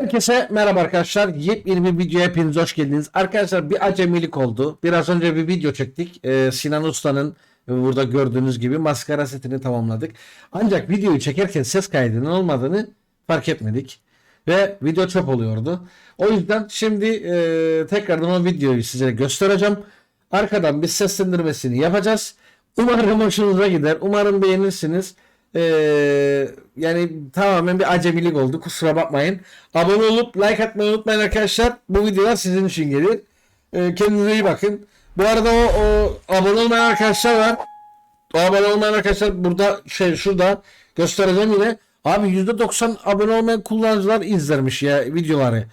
Herkese merhaba arkadaşlar. Yepyeni bir videoya hepiniz hoş geldiniz. Arkadaşlar bir acemilik oldu. Biraz önce bir video çektik. Ee, Sinan Usta'nın burada gördüğünüz gibi maskara setini tamamladık. Ancak videoyu çekerken ses kaydının olmadığını fark etmedik. Ve video çöp oluyordu. O yüzden şimdi e, tekrardan o videoyu size göstereceğim. Arkadan bir seslendirmesini yapacağız. Umarım hoşunuza gider. Umarım beğenirsiniz. Ee, yani tamamen bir acemilik oldu. Kusura bakmayın. Abone olup like atmayı unutmayın arkadaşlar. Bu videolar sizin için gelir. Ee, kendinize iyi bakın. Bu arada o, o abone olmayan arkadaşlar var. O abone olmayan arkadaşlar burada şey şurada göstereceğim yine. Abi %90 abone olmayan kullanıcılar izlermiş ya videoları.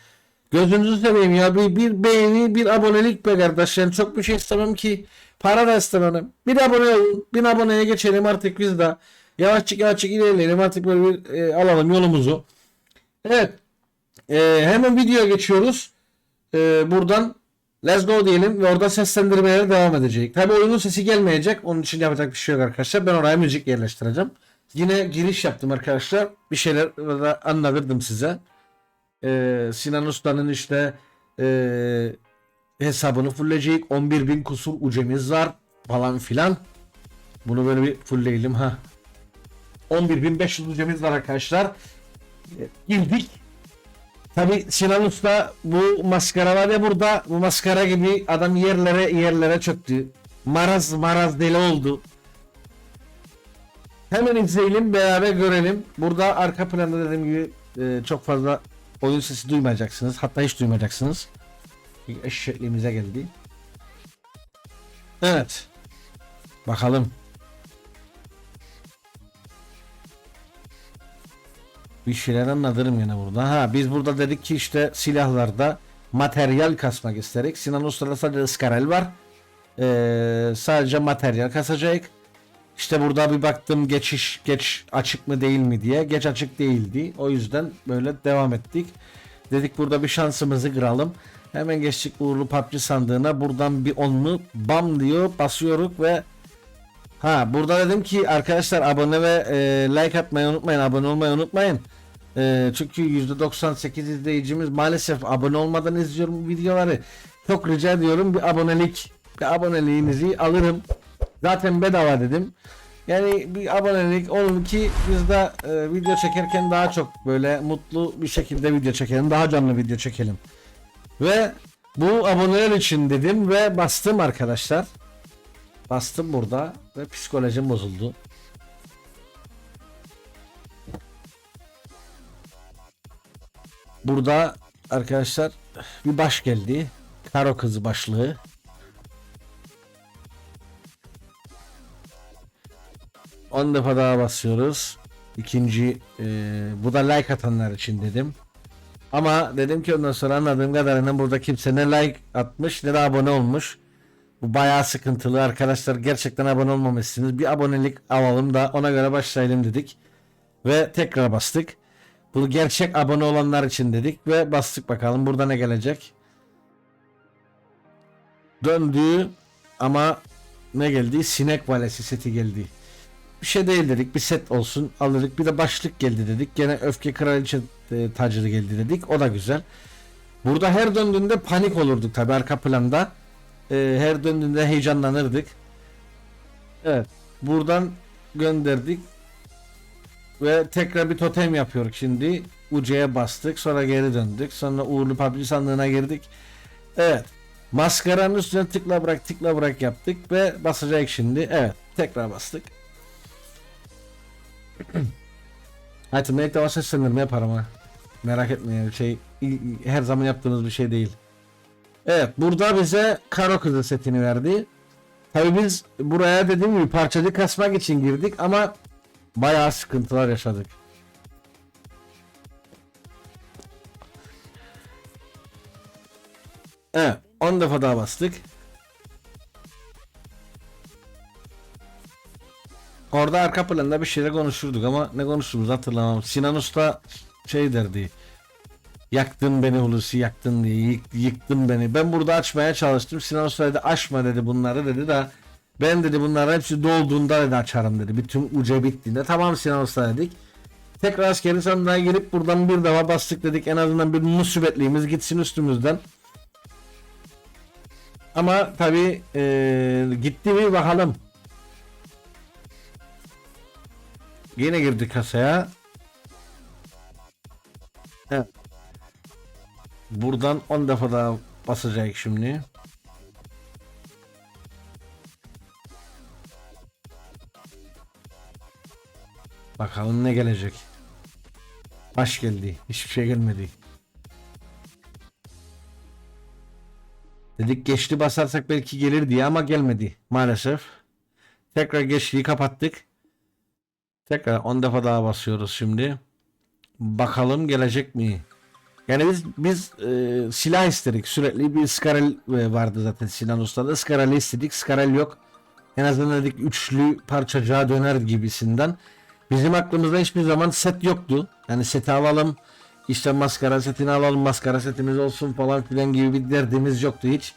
Gözünüzü seveyim ya bir, bir beğeni bir abonelik be kardeşler çok bir şey istemem ki para da istemem bir abone olun bin aboneye geçelim artık biz de yavaşçık yavaşçık ilerleyelim. Artık böyle bir e, alalım yolumuzu. Evet. E, hemen videoya geçiyoruz. E, buradan let's go diyelim ve orada seslendirmelere devam edecek. Tabi oyunun sesi gelmeyecek. Onun için yapacak bir şey yok arkadaşlar. Ben oraya müzik yerleştireceğim. Yine giriş yaptım arkadaşlar. Bir şeyler anlatırdım size. Ee, Sinan Usta'nın işte ee, hesabını fullleyecek. 11 bin kusur ucemiz var falan filan. Bunu böyle bir fullleyelim ha. 11.500 ucemiz var arkadaşlar. Girdik. Tabi Sinan Usta bu maskara var ya burada bu maskara gibi adam yerlere yerlere çöktü. Maraz maraz deli oldu. Hemen izleyelim beraber görelim. Burada arka planda dediğim gibi e, çok fazla oyun sesi duymayacaksınız. Hatta hiç duymayacaksınız. Eşekliğimize geldi. Evet. Bakalım. Bir şeyler anlatırım yine burada. Ha biz burada dedik ki işte silahlarda materyal kasmak isterik. Sinan Usta'da sadece ıskarel var. Ee, sadece materyal kasacak. İşte burada bir baktım geçiş geç açık mı değil mi diye. Geç açık değildi. O yüzden böyle devam ettik. Dedik burada bir şansımızı kıralım. Hemen geçtik uğurlu PUBG sandığına. Buradan bir onlu bam diyor basıyoruz ve ha burada dedim ki arkadaşlar abone ve e, like atmayı unutmayın. Abone olmayı unutmayın. E, çünkü %98 izleyicimiz maalesef abone olmadan izliyorum bu videoları. Çok rica ediyorum bir abonelik bir aboneliğinizi alırım. Zaten bedava dedim. Yani bir abonelik olur ki biz de e, video çekerken daha çok böyle mutlu bir şekilde video çekelim. Daha canlı video çekelim. Ve bu aboneler için dedim ve bastım arkadaşlar. Bastım burada ve psikolojim bozuldu. Burada arkadaşlar bir baş geldi. Karo kızı başlığı. On defa daha basıyoruz. İkinci e, bu da like atanlar için dedim. Ama dedim ki ondan sonra anladığım kadarıyla burada kimse ne like atmış ne de abone olmuş. Bu bayağı sıkıntılı arkadaşlar. Gerçekten abone olmamışsınız. Bir abonelik alalım da ona göre başlayalım dedik. Ve tekrar bastık. Bu gerçek abone olanlar için dedik ve bastık bakalım burada ne gelecek. Döndü ama ne geldi? Sinek valesi seti geldi bir şey değil dedik. Bir set olsun alırdık. Bir de başlık geldi dedik. Gene öfke kraliçe e, tacını geldi dedik. O da güzel. Burada her döndüğünde panik olurduk tabi arka planda. E, her döndüğünde heyecanlanırdık. Evet. Buradan gönderdik. Ve tekrar bir totem yapıyoruz şimdi. Ucuya bastık. Sonra geri döndük. Sonra uğurlu PUBG sandığına girdik. Evet. Maskaranın üstüne tıkla bırak tıkla bırak yaptık ve basacak şimdi. Evet. Tekrar bastık. Hayatım ilk defa seslendirme yaparım ha. Merak etmeyin şey her zaman yaptığınız bir şey değil. Evet burada bize karo kızı setini verdi. Tabi biz buraya dediğim gibi parçacı kasmak için girdik ama bayağı sıkıntılar yaşadık. Evet 10 defa daha bastık. Orada arka planda bir şeyler konuşurduk ama ne konuştuğumuzu hatırlamam. Sinan Usta şey derdi. Yaktın beni Hulusi yaktın yık, yıktın beni. Ben burada açmaya çalıştım. Sinan Usta dedi açma dedi bunları dedi de ben dedi bunların hepsi dolduğunda dedi açarım dedi. Bütün uca bittiğinde tamam Sinan Usta dedik. Tekrar askeri sandığa girip buradan bir defa bastık dedik. En azından bir musibetliğimiz gitsin üstümüzden. Ama tabi gitti mi bakalım. Yine girdi kasaya. Evet. Buradan 10 defa daha basacak şimdi. Bakalım ne gelecek. Baş geldi. Hiçbir şey gelmedi. Dedik geçti basarsak belki gelir diye ama gelmedi maalesef. Tekrar geçtiği kapattık. Tekrar 10 defa daha basıyoruz şimdi. Bakalım gelecek mi? Yani biz biz e, silah istedik sürekli bir Skarel e, vardı zaten Sinan Usta'da. Skarel'i istedik. Skarel yok. En azından dedik üçlü parçacığa döner gibisinden. Bizim aklımızda hiçbir zaman set yoktu. Yani seti alalım. işte maskara setini alalım. Maskara setimiz olsun falan filan gibi bir derdimiz yoktu hiç.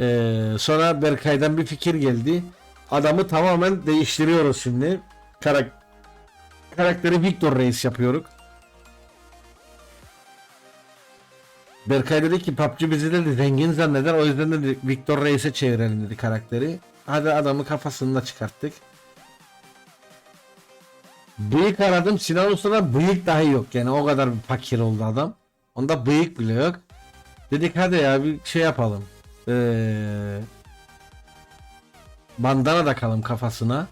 Ee, sonra Berkay'dan bir fikir geldi. Adamı tamamen değiştiriyoruz şimdi. Karak karakteri Victor Reis yapıyoruz. Berkay dedi ki PUBG bizi dedi zengin zanneder o yüzden dedi Victor Reis'e çevirelim dedi karakteri. Hadi adamı kafasını da çıkarttık. Bıyık aradım Sinan Usta'da bıyık dahi yok yani o kadar bir fakir oldu adam. Onda bıyık bile yok. Dedik hadi ya bir şey yapalım. Ee, bandana takalım kafasına.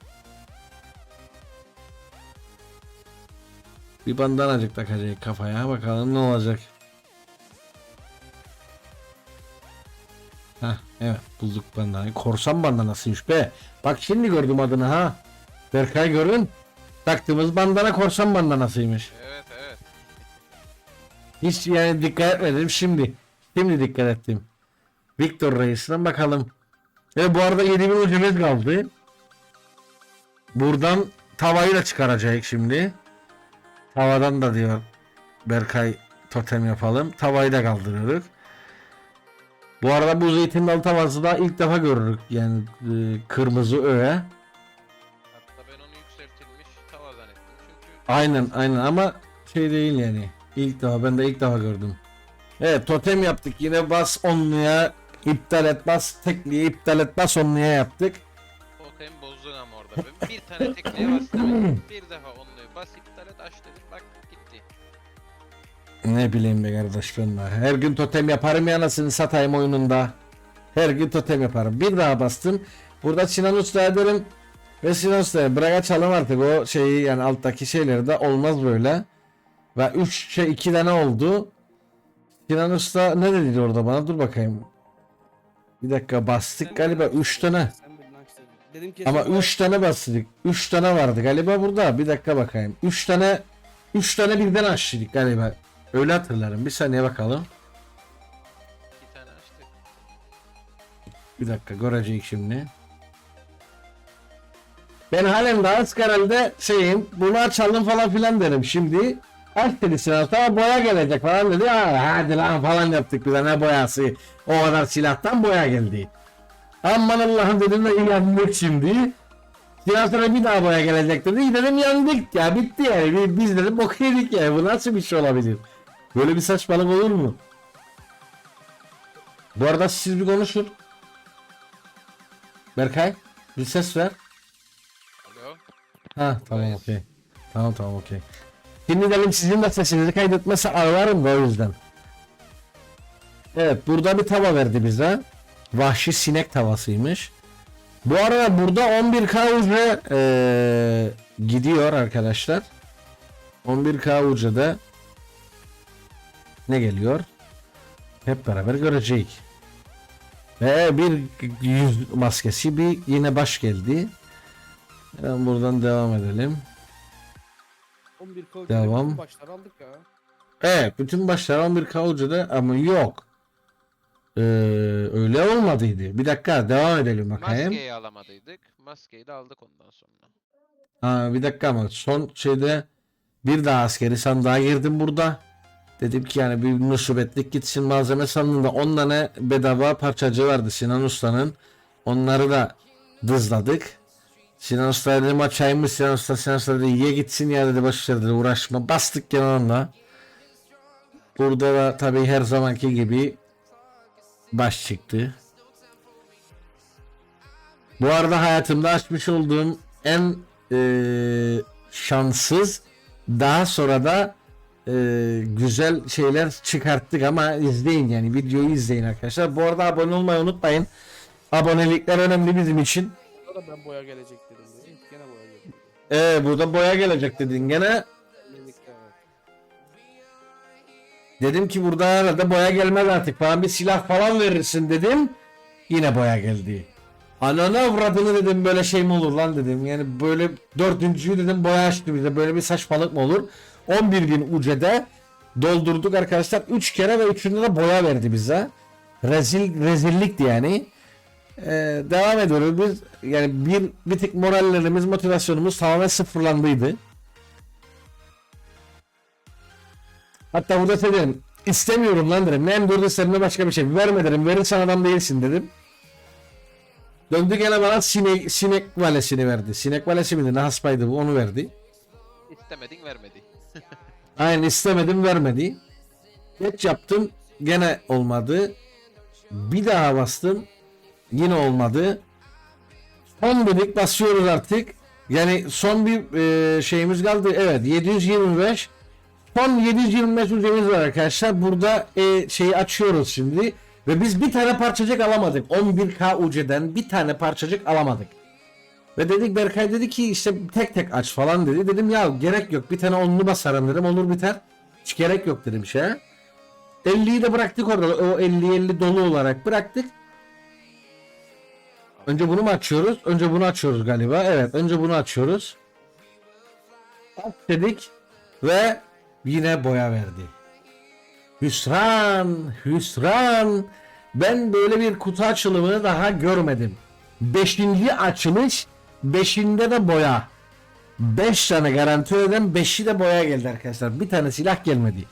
Bir bandanacık takacak kafaya bakalım ne olacak. Heh, evet bulduk bandanayı. Korsan bandanasıymış be. Bak şimdi gördüm adını ha. Berkay görün. Taktığımız bandana korsan bandanasıymış. Evet evet. Hiç yani dikkat etmedim şimdi. Şimdi dikkat ettim. Victor Reis'den bakalım. Ve bu arada 7000 ucumuz kaldı. Buradan tavayı da çıkaracak şimdi. Tavadan da diyor Berkay totem yapalım. Tavayı da kaldırıyoruz. Bu arada bu zeytin dal tavası da ilk defa görürük. Yani e, kırmızı öğe. Hatta ben onu yükseltilmiş tava zannettim çünkü Aynen aynen ama şey değil yani. İlk defa ben de ilk defa gördüm. Evet totem yaptık yine bas onluya iptal et bas tekliği iptal et bas onluya yaptık. totem bozdun ama orada. Ben bir tane tekneye bas demedim. Bir defa onluyu bas iptal et aç dedim bak. Ne bileyim be kardeş ben de. Her gün totem yaparım ya anasını satayım oyununda. Her gün totem yaparım. Bir daha bastım. Burada Sinan Usta'ya derim. Ve Sinan Usta'ya bırak açalım artık o şeyi yani alttaki şeyleri de olmaz böyle. Ve 3 şey 2 tane oldu. Sinan Usta ne dedi orada bana dur bakayım. Bir dakika bastık galiba 3 tane. Dedim ki Ama 3 tane bastık. 3 tane vardı galiba burada. Bir dakika bakayım. 3 tane 3 tane birden açtık galiba. Öyle hatırlarım. Bir saniye bakalım. İki tane açtık. Bir dakika göreceğiz şimdi. Ben halen daha Askarel'de şeyim bunu açalım falan filan derim şimdi. Aç dedi sonra boya gelecek falan dedi. Ha, hadi lan falan yaptık bir de ne boyası. O kadar silahtan boya geldi. Aman Allah'ım dedim de yandık şimdi. Silah sonra bir daha boya gelecek dedi. Dedim yandık ya bitti yani. Biz- dedim bok yedik ya. Bu nasıl bir şey olabilir? Böyle bir saçmalık olur mu? Bu arada siz bir konuşun. Berkay bir ses ver. Alo. Ha tamam okey. Tamam tamam okey. Şimdi dedim sizin de sesinizi kaydetmesi ağlarım da o yüzden. Evet burada bir tava verdi bize. Vahşi sinek tavasıymış. Bu arada burada 11k uca eee, gidiyor arkadaşlar. 11k ucada ne geliyor? Hep beraber göreceğiz. Ve bir yüz maskesi bir yine baş geldi. Hemen buradan devam edelim. 11 kol Devam. başlar aldık ya. Evet bütün başlar 11 kavucuda ama yok. Ee, öyle olmadıydı. Bir dakika devam edelim bakayım. Maskeyi alamadıydık. Maskeyi de aldık ondan sonra. Ha, bir dakika ama son şeyde bir daha askeri sandığa girdim burada. Dedim ki yani bir musibetlik gitsin malzeme sandığında 10 tane bedava parçacı vardı Sinan Usta'nın. Onları da dızladık. Sinan Usta dedim açayım Sinan Usta Sinan Usta dedi ye gitsin ya dedi başlar dedi uğraşma. Bastık onunla. Burada da tabii her zamanki gibi baş çıktı. Bu arada hayatımda açmış olduğum en eee, şanssız daha sonra da eee, güzel şeyler çıkarttık ama izleyin yani videoyu izleyin arkadaşlar. Bu arada abone olmayı unutmayın. Abonelikler önemli bizim için. Ben boya gelecek dedim. Dedim. Gene boya gelecek. Ee, burada boya gelecek dedin gene. Dedim ki burada herhalde boya gelmez artık falan bir silah falan verirsin dedim. Yine boya geldi. Ananı avradını dedim böyle şey mi olur lan dedim. Yani böyle dördüncüyü dedim boya açtı bize böyle bir saçmalık mı olur. 11 gün UC'de doldurduk arkadaşlar. 3 kere ve üçünde de boya verdi bize. Rezil rezillikti yani. Ee, devam ediyoruz biz yani bir bir tık morallerimiz motivasyonumuz tamamen sıfırlandıydı. Hatta burada şey dedim. İstemiyorum lan dedim. Ne M4 isterim ne başka bir şey. Verme dedim. Verirsen adam değilsin dedim. Döndü gene bana sinek, sinek valesini verdi. Sinek valesi miydi? Ne haspaydı bu? Onu verdi. İstemedin vermedi. Aynen istemedim vermedi. Geç yaptım. Gene olmadı. Bir daha bastım. Yine olmadı. Son dedik basıyoruz artık. Yani son bir e, şeyimiz kaldı. Evet 725. Son 725 ücretimiz var arkadaşlar. Burada e, şeyi açıyoruz şimdi. Ve biz bir tane parçacık alamadık. 11K UC'den bir tane parçacık alamadık. Ve dedik Berkay dedi ki işte tek tek aç falan dedi. Dedim ya gerek yok bir tane onlu basarım dedim olur biter. Hiç gerek yok dedim şey. 50'yi de bıraktık orada. O 50-50 dolu olarak bıraktık. Önce bunu mu açıyoruz? Önce bunu açıyoruz galiba. Evet önce bunu açıyoruz. Aç dedik ve yine boya verdi. Hüsran, hüsran. Ben böyle bir kutu açılımını daha görmedim. Beşinci açılış, beşinde de boya. Beş tane garanti ödem, beşi de boya geldi arkadaşlar. Bir tane silah gelmedi.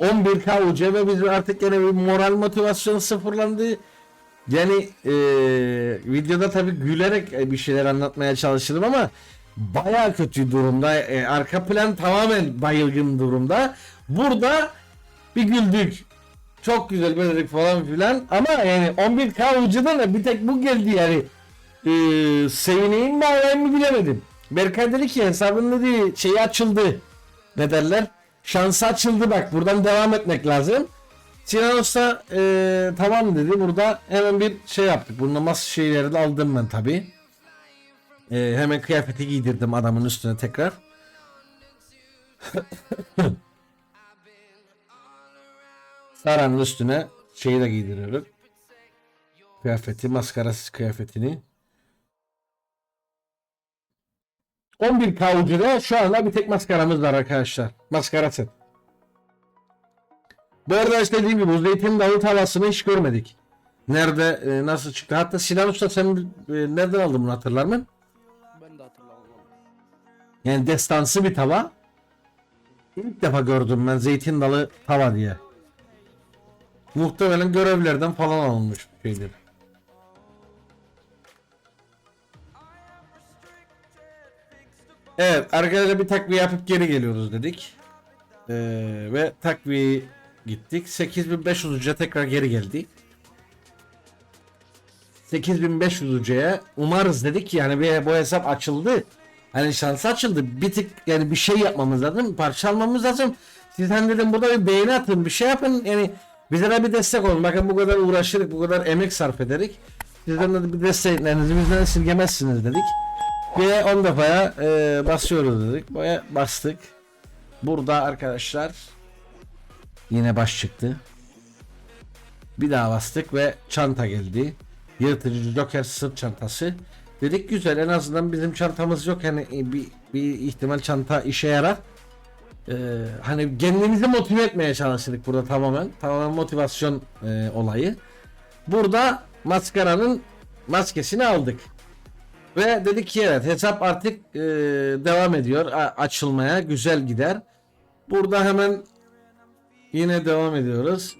11K UC ve biz artık yine bir moral motivasyon sıfırlandı. Yani eee, videoda tabii gülerek e, bir şeyler anlatmaya çalıştım ama baya kötü durumda. E, arka plan tamamen bayılgın durumda. Burada bir güldük. Çok güzel böyle falan filan ama yani 11K ucudan da bir tek bu geldi yani. Ee, sevineyim mi ağlayayım mı bilemedim. Berkay dedi ki hesabın dedi şeyi açıldı. Ne derler? Şansı açıldı bak buradan devam etmek lazım. Sinan Usta ee, tamam dedi. Burada hemen bir şey yaptık. Bunun mas şeyleri de aldım ben tabi. hemen kıyafeti giydirdim adamın üstüne tekrar. Saranın üstüne şeyi de giydiriyorum. Kıyafeti, maskarasız kıyafetini. 11 kavucuda şu anda bir tek maskaramız var arkadaşlar. Maskara set. Bu arada işte dediğim gibi bu zeytin dağı tavasını hiç görmedik. Nerede, e, nasıl çıktı? Hatta Sinan Usta sen e, nereden aldın bunu hatırlar mısın? Ben de hatırlamam. Yani destansı bir tava. İlk defa gördüm ben zeytin dalı tava diye. Muhtemelen görevlerden falan alınmış bir şeydir. Evet arkadaşlar bir takviye yapıp geri geliyoruz dedik. Ee, ve takviye gittik. 8500 ucuya tekrar geri geldi. 8500 ucuya umarız dedik yani bir, bu hesap açıldı. Hani şans açıldı. Bir tık yani bir şey yapmamız lazım. Parça almamız lazım. Sizden dedim burada bir beğeni atın. Bir şey yapın. Yani bize de bir destek olun. Bakın bu kadar uğraşırık. Bu kadar emek sarf ederek. Sizden de bir desteklerinizi bizden esirgemezsiniz dedik. Ve 10 defaya e, basıyoruz dedik. Boya bastık. Burada arkadaşlar yine baş çıktı. Bir daha bastık ve çanta geldi. Yırtıcı Joker sırt çantası. Dedik güzel en azından bizim çantamız yok yani e, bir, bir ihtimal çanta işe yarar. Ee, hani kendimizi motive etmeye çalıştık burada tamamen. Tamamen motivasyon e, olayı. Burada maskaranın maskesini aldık. Ve dedik ki evet hesap artık e, devam ediyor a- açılmaya güzel gider. Burada hemen yine devam ediyoruz.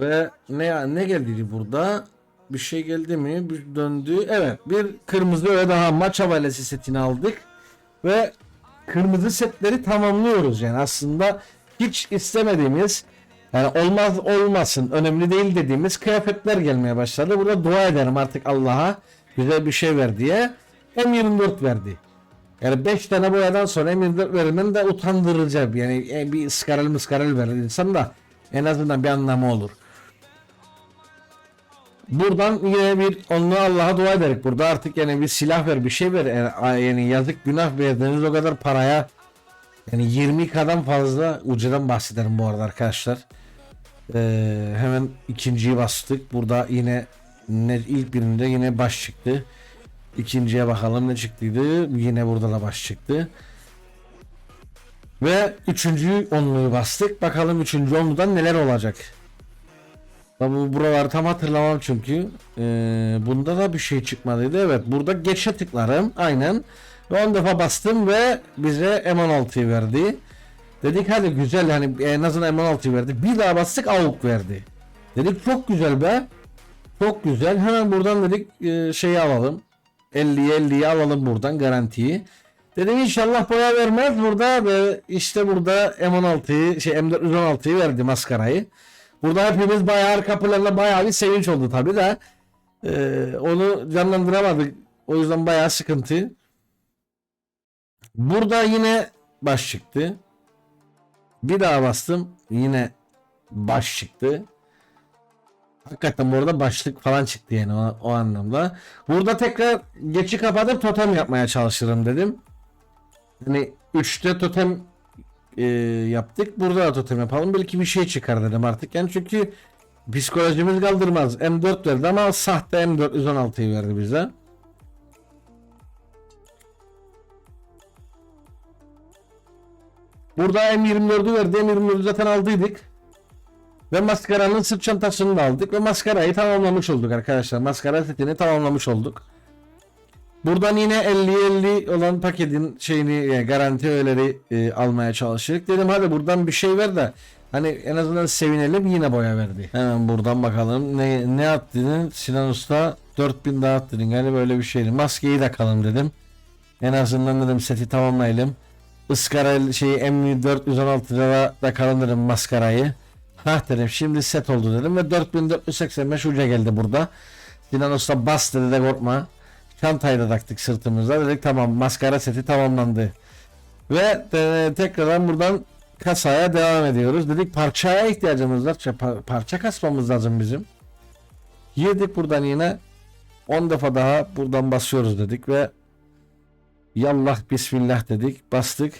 Ve ne ne geldi burada? bir şey geldi mi? Bir döndü. Evet bir kırmızı öyle daha maç havalesi setini aldık. Ve kırmızı setleri tamamlıyoruz yani aslında hiç istemediğimiz yani olmaz olmasın önemli değil dediğimiz kıyafetler gelmeye başladı. Burada dua ederim artık Allah'a güzel bir şey ver diye. M24 verdi. Yani 5 tane boyadan sonra M24 vermen de utandırıcı. Yani e, bir ıskarel mıskarel verir insan da en azından bir anlamı olur. Buradan yine bir onu Allah'a dua ederek burada artık yani bir silah ver bir şey ver yani, yazık günah verdiğiniz o kadar paraya yani 20 kadar fazla ucudan bahsederim bu arada arkadaşlar. Ee, hemen ikinciyi bastık. Burada yine ne ilk birinde yine baş çıktı. İkinciye bakalım ne çıktıydı. Yine burada da baş çıktı. Ve üçüncü onluyu bastık. Bakalım üçüncü onludan neler olacak. Bu buraları tam hatırlamam çünkü. Ee, bunda da bir şey çıkmadıydı. Evet burada geçe tıklarım. Aynen. Ve 10 defa bastım ve bize M16'yı verdi. Dedik hadi güzel hani en azından M16'yı verdi. Bir daha bastık AUK verdi. Dedik çok güzel be. Çok güzel. Hemen buradan dedik e, şeyi alalım. 50'ye 50'yi alalım buradan garantiyi. Dedim inşallah boya vermez burada ve işte burada M16'yı şey M416'yı verdi maskarayı. Burada hepimiz bayağı arka planla bayağı bir sevinç oldu tabi de. Ee, onu canlandıramadık. O yüzden bayağı sıkıntı. Burada yine baş çıktı. Bir daha bastım. Yine baş çıktı. Hakikaten bu arada başlık falan çıktı yani o, o anlamda. Burada tekrar geçi kapatıp totem yapmaya çalışırım dedim. Hani 3'te totem e, yaptık. Burada da totem yapalım. Belki bir şey çıkar dedim artık. Yani çünkü psikolojimiz kaldırmaz. M4 verdi ama sahte M416'yı verdi bize. Burada M24'ü verdi. M24'ü zaten aldıydık. Ve maskaranın sırt çantasını da aldık ve maskarayı tamamlamış olduk arkadaşlar. Maskara setini tamamlamış olduk. Buradan yine 50-50 olan paketin şeyini yani garanti öğeleri e, almaya çalıştık. Dedim hadi buradan bir şey ver de hani en azından sevinelim yine boya verdi. Hemen buradan bakalım ne ne attın Sinan Usta 4000 daha attın yani böyle bir şeydi. Maskeyi de kalın dedim. En azından dedim seti tamamlayalım. Iskara şeyi M416'da da kalın dedim maskarayı. Hah dedim şimdi set oldu dedim ve 4485 uca geldi burada. Sinan Usta bas dedi de korkma. Çantayı da taktık sırtımıza. Dedik tamam maskara seti tamamlandı. Ve e, tekrardan buradan kasaya devam ediyoruz. Dedik parçaya ihtiyacımız var. Pa- parça kasmamız lazım bizim. Girdik buradan yine 10 defa daha buradan basıyoruz dedik ve Yallah bismillah dedik. Bastık.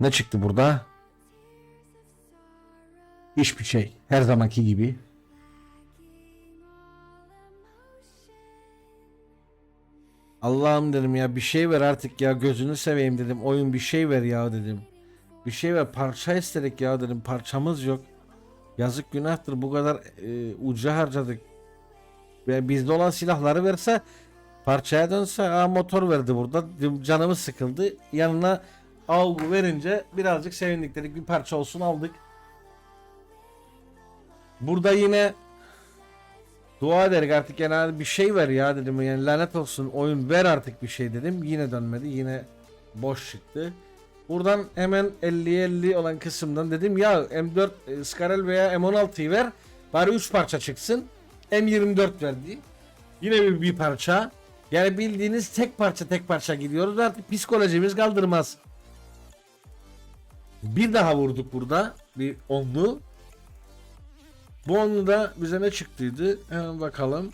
Ne çıktı burada? Hiçbir şey. Her zamanki gibi. Allah'ım dedim ya bir şey ver artık ya gözünü seveyim dedim. Oyun bir şey ver ya dedim. Bir şey ver parça istedik ya dedim. Parçamız yok. Yazık günahtır bu kadar e, uca harcadık. Ve bizde olan silahları verse parçaya dönse aa motor verdi burada. Canımız sıkıldı. Yanına AUG verince birazcık sevindik dedik. Bir parça olsun aldık. Burada yine dua ederek artık yani bir şey ver ya dedim. Yani lanet olsun oyun ver artık bir şey dedim. Yine dönmedi yine boş çıktı. Buradan hemen 50'ye 50 olan kısımdan dedim ya M4 e, Scarel veya M16'yı ver bari 3 parça çıksın. M24 verdi yine bir, bir parça. Yani bildiğiniz tek parça tek parça gidiyoruz. Artık psikolojimiz kaldırmaz. Bir daha vurduk burada. Bir onlu. Bu onlu da bize ne çıktıydı? Hemen bakalım.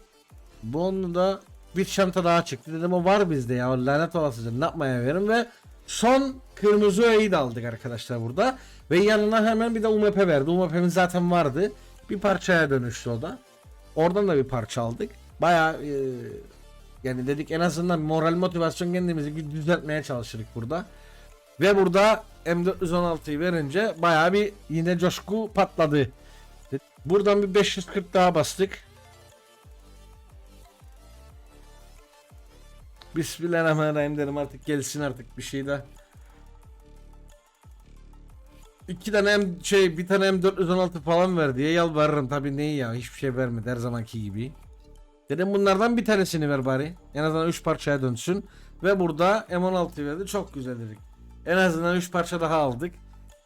Bu onlu da bir çanta daha çıktı. Dedim o var bizde ya. Lanet olasıca ne yapmaya verin ve son kırmızı öğeyi de aldık arkadaşlar burada. Ve yanına hemen bir de UMP verdi. UMP'miz zaten vardı. Bir parçaya dönüştü o da. Oradan da bir parça aldık. Baya yani dedik en azından moral motivasyon kendimizi düzeltmeye çalışırdık burada. Ve burada M416'yı verince bayağı bir yine coşku patladı. Buradan bir 540 daha bastık. Bismillahirrahmanirrahim dedim artık gelsin artık bir şey de. iki tane M şey bir tane M416 falan ver diye yalvarırım tabii neyi ya hiçbir şey vermedi her zamanki gibi. Dedim bunlardan bir tanesini ver bari. En azından 3 parçaya dönsün. Ve burada M16 verdi çok güzel dedik. En azından 3 parça daha aldık.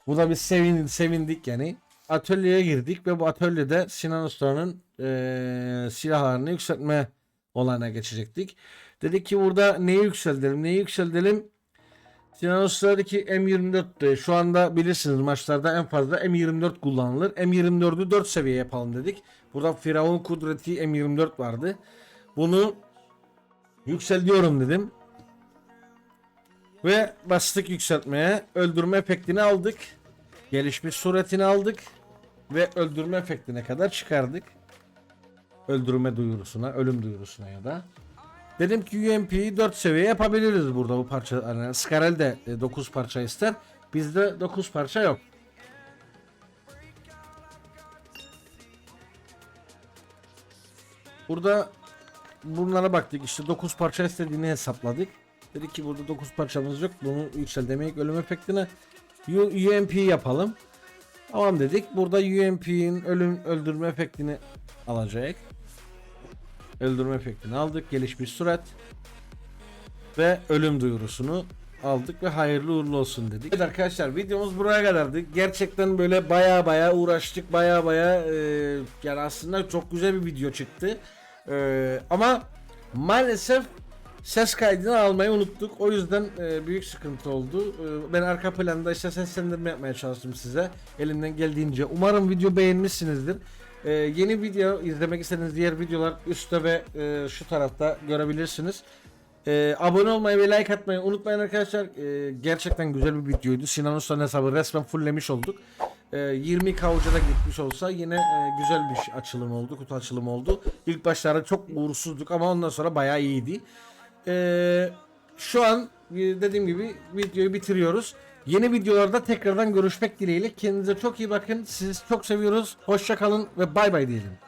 Bu da bir sevin, sevindik yani. Atölyeye girdik ve bu atölyede Sinan Usta'nın eee silahlarını yükseltme olayına geçecektik. Dedik ki burada neyi yükseltelim, neyi yükseltelim? Sinan Usta dedi ki M24 de şu anda bilirsiniz maçlarda en fazla M24 kullanılır. M24'ü 4 seviye yapalım dedik. Burada Firavun Kudreti M24 vardı. Bunu yükseltiyorum dedim. Ve bastık yükseltmeye. Öldürme efektini aldık. Gelişmiş suretini aldık. Ve öldürme efektine kadar çıkardık. Öldürme duyurusuna, ölüm duyurusuna ya da. Dedim ki UMP'yi 4 seviye yapabiliriz burada bu parça. Yani Skarel de 9 parça ister. Bizde 9 parça yok. Burada bunlara baktık işte 9 parça istediğini hesapladık. Dedik ki burada 9 parçamız yok. Bunu yükseltemeyiz ölüm efektine. UMP yapalım. Tamam dedik. Burada UMP'nin ölüm öldürme efektini alacak. Öldürme efektini aldık. Gelişmiş surat. Ve ölüm duyurusunu aldık ve hayırlı uğurlu olsun dedik. Evet arkadaşlar videomuz buraya kadardı. Gerçekten böyle baya baya uğraştık. Baya baya e, yani aslında çok güzel bir video çıktı. E, ama maalesef ses kaydını almayı unuttuk. O yüzden e, büyük sıkıntı oldu. E, ben arka planda işte seslendirme yapmaya çalıştım size. Elimden geldiğince. Umarım video beğenmişsinizdir. E, yeni video izlemek istediğiniz diğer videolar üstte ve e, şu tarafta görebilirsiniz. E, abone olmayı ve like atmayı unutmayın arkadaşlar. E, gerçekten güzel bir videoydu. Sinan Usta'nın hesabı resmen fulllemiş olduk. E, 20 kavuca da gitmiş olsa yine e, güzel bir açılım oldu. Kutu açılımı oldu. İlk başlarda çok uğursuzduk ama ondan sonra bayağı iyiydi. Ee, şu an e, dediğim gibi videoyu bitiriyoruz. Yeni videolarda tekrardan görüşmek dileğiyle. Kendinize çok iyi bakın. Sizi çok seviyoruz. Hoşça kalın ve bay bay diyelim.